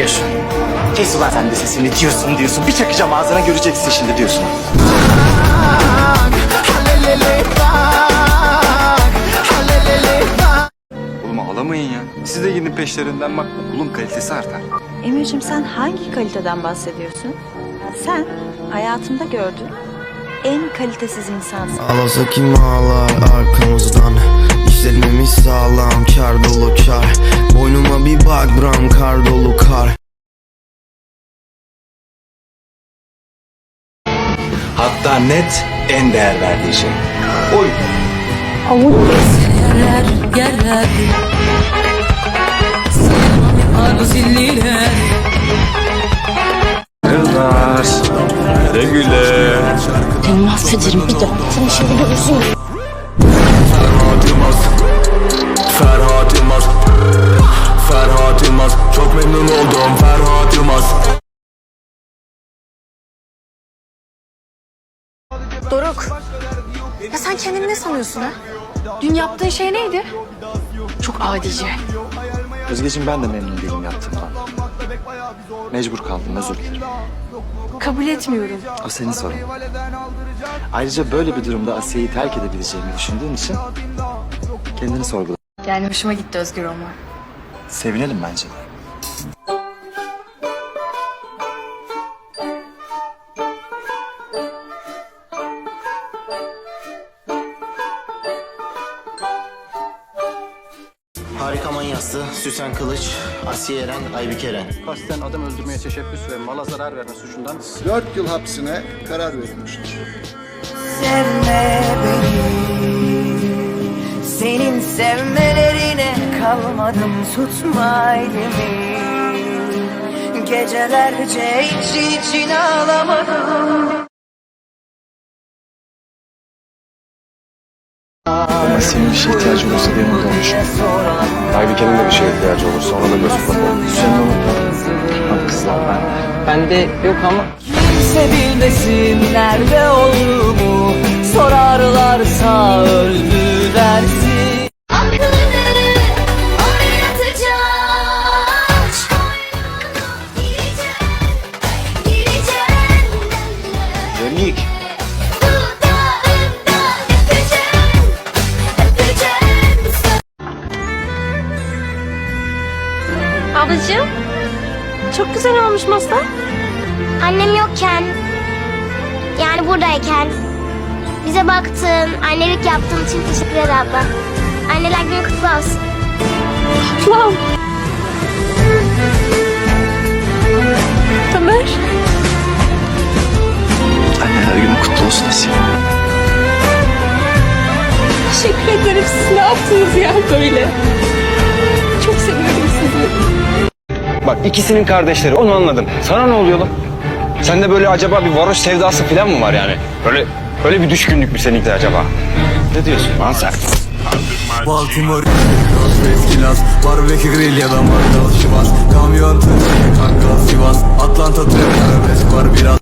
diyorsun. Kes ulan sen de sesini diyorsun diyorsun. Bir çakacağım ağzına göreceksin şimdi diyorsun. Oğlum ağlamayın ya. Siz de gidin peşlerinden bak okulun kalitesi artar. Emir'cim sen hangi kaliteden bahsediyorsun? Sen hayatımda gördüğün en kalitesiz insansın. Ağlasa kim ağlar arkamızdan İşletmemiz sağlam kar dolu bak bram kar dolu kar Hatta net en değer verdiği şey. Oy. Yerler, yerler Sayamam arı zilliler Kızlar. Güle güle. Seni mahvederim bir de. Sen şimdi görürsün. Memnun oldum Ferhat Yılmaz Doruk. Ya sen kendini ne sanıyorsun ha? Dün yaptığın şey neydi? Çok adice. Özgeciğim ben de memnun değilim yaptığımdan. Mecbur kaldım özür dilerim. Kabul etmiyorum. O senin sorun. Ayrıca böyle bir durumda Asiye'yi terk edebileceğimi düşündüğün için kendini sorgula. Yani hoşuma gitti özgür olmak. Sevinelim bence. Harika Manyaslı, Süsen Kılıç, Asiye Eren, Aybük Eren. kasten adam öldürmeye teşebbüs ve mala zarar verme suçundan 4 yıl hapsine karar verilmiştir. Sevme beni Senin sevmelerine kalmadım tutma elimi Gecelerce için için ağlamadım Asiye'nin bir şeye ihtiyacı olursa bir yanımda olmuş. Aybike'nin de bir şeye ihtiyacı olursa ona da göz kulak Sen unutma. Tamam kızlar ben. Bende yok ama Kimse bilmesin Ablacığım çok güzel olmuş masa. Annem yokken, yani buradayken bize baktın, annelik yaptığın için teşekkür ederim abla. Anneler günü kutlu olsun. Ablam. Ömer. Anneler günü kutlu olsun Asiye. Teşekkür ederim. Siz ne yaptınız ya böyle? Bak ikisinin kardeşleri onu anladım. Sana ne oluyor lan? Sende böyle acaba bir varoş sevdası falan mı var yani? Böyle böyle bir düşkünlük mü seninki acaba? Ne diyorsun lan sen? Baltimore Las Barbekü grill ya da mangal şivas Kamyon tır Kangal Sivas Atlanta tır Arabesk var biraz